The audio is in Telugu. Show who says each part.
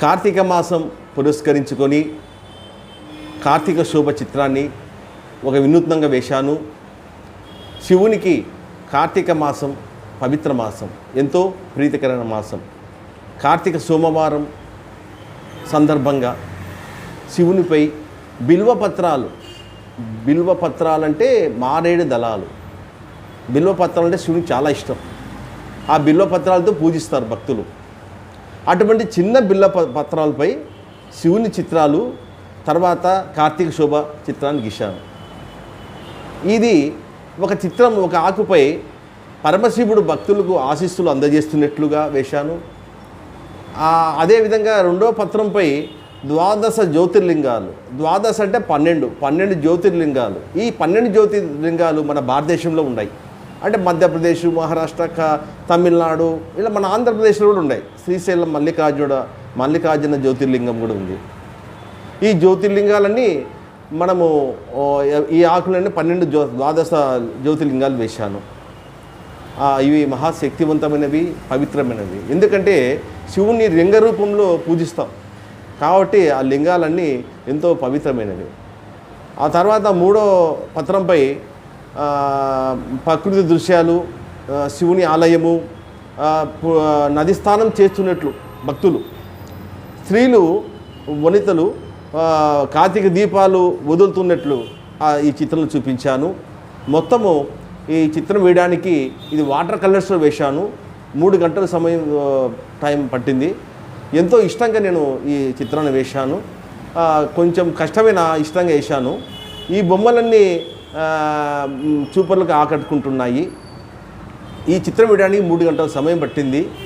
Speaker 1: కార్తీక మాసం పురస్కరించుకొని కార్తీక శోభ చిత్రాన్ని ఒక వినూత్నంగా వేశాను. శివునికి కార్తీక మాసం పవిత్ర మాసం ఎంతో ప్రీతికరమైన మాసం. కార్తీక సోమవారం సందర్భంగా శివునిపై బిల్వపత్రాలు బిల్వపత్రాలంటే మారేడు దళాలు. బిల్వపత్రాలు అంటే శివునికి చాలా ఇష్టం. ఆ బిల్వపత్రాలతో పూజిస్తారు భక్తులు. అటువంటి చిన్న బిల్ల ప- పత్రాలపై శివుని చిత్రాలు తర్వాత కార్తీక శోభ చిత్రాన్ని గీశాను ఇది ఒక చిత్రం ఒక ఆకుపై పరమశివుడు భక్తులకు ఆశీస్సులు అందజేస్తున్నట్లుగా వేశాను. అదేవిధంగా రెండో పత్రంపై ద్వాదశ జ్యోతిర్లింగాలు. ద్వాదశ అంటే పన్నెండు పన్నెండు జ్యోతిర్లింగాలు. ఈ పన్నెండు జ్యోతిర్లింగాలు మన భారతదేశంలో ఉన్నాయి. అంటే మధ్యప్రదేశ్ మహారాష్ట్ర తమిళనాడు ఇలా మన ఆంధ్రప్రదేశ్లో కూడా ఉన్నాయి. శ్రీశైలం మల్లికార్జున మల్లికార్జున జ్యోతిర్లింగం కూడా ఉంది. ఈ జ్యోతిర్లింగాలన్నీ మనము ఈ ఆకులన్నీ పన్నెండు జ్యో ద్వాదశ జ్యోతిర్లింగాలు వేశాను. ఇవి మహాశక్తివంతమైనవి పవిత్రమైనవి. ఎందుకంటే శివుని లింగ రూపంలో పూజిస్తాం. కాబట్టి ఆ లింగాలన్నీ ఎంతో పవిత్రమైనవి. ఆ తర్వాత మూడో పత్రంపై ప్రకృతి దృశ్యాలు శివుని ఆలయము నది స్నానం చేస్తున్నట్లు భక్తులు. స్త్రీలు వనితలు కార్తీక దీపాలు వదులుతున్నట్లు ఈ చిత్రం చూపించాను. మొత్తము ఈ చిత్రం వేయడానికి ఇది వాటర్ కలర్స్లో వేశాను. మూడు గంటల సమయం టైం పట్టింది. ఎంతో ఇష్టంగా నేను ఈ చిత్రాన్ని వేశాను. కొంచెం కష్టమైన ఇష్టంగా వేశాను. ఈ బొమ్మలన్నీ చూపర్లకు ఆకట్టుకుంటున్నాయి. ఈ చిత్రం వేయడానికి మూడు గంటల సమయం పట్టింది.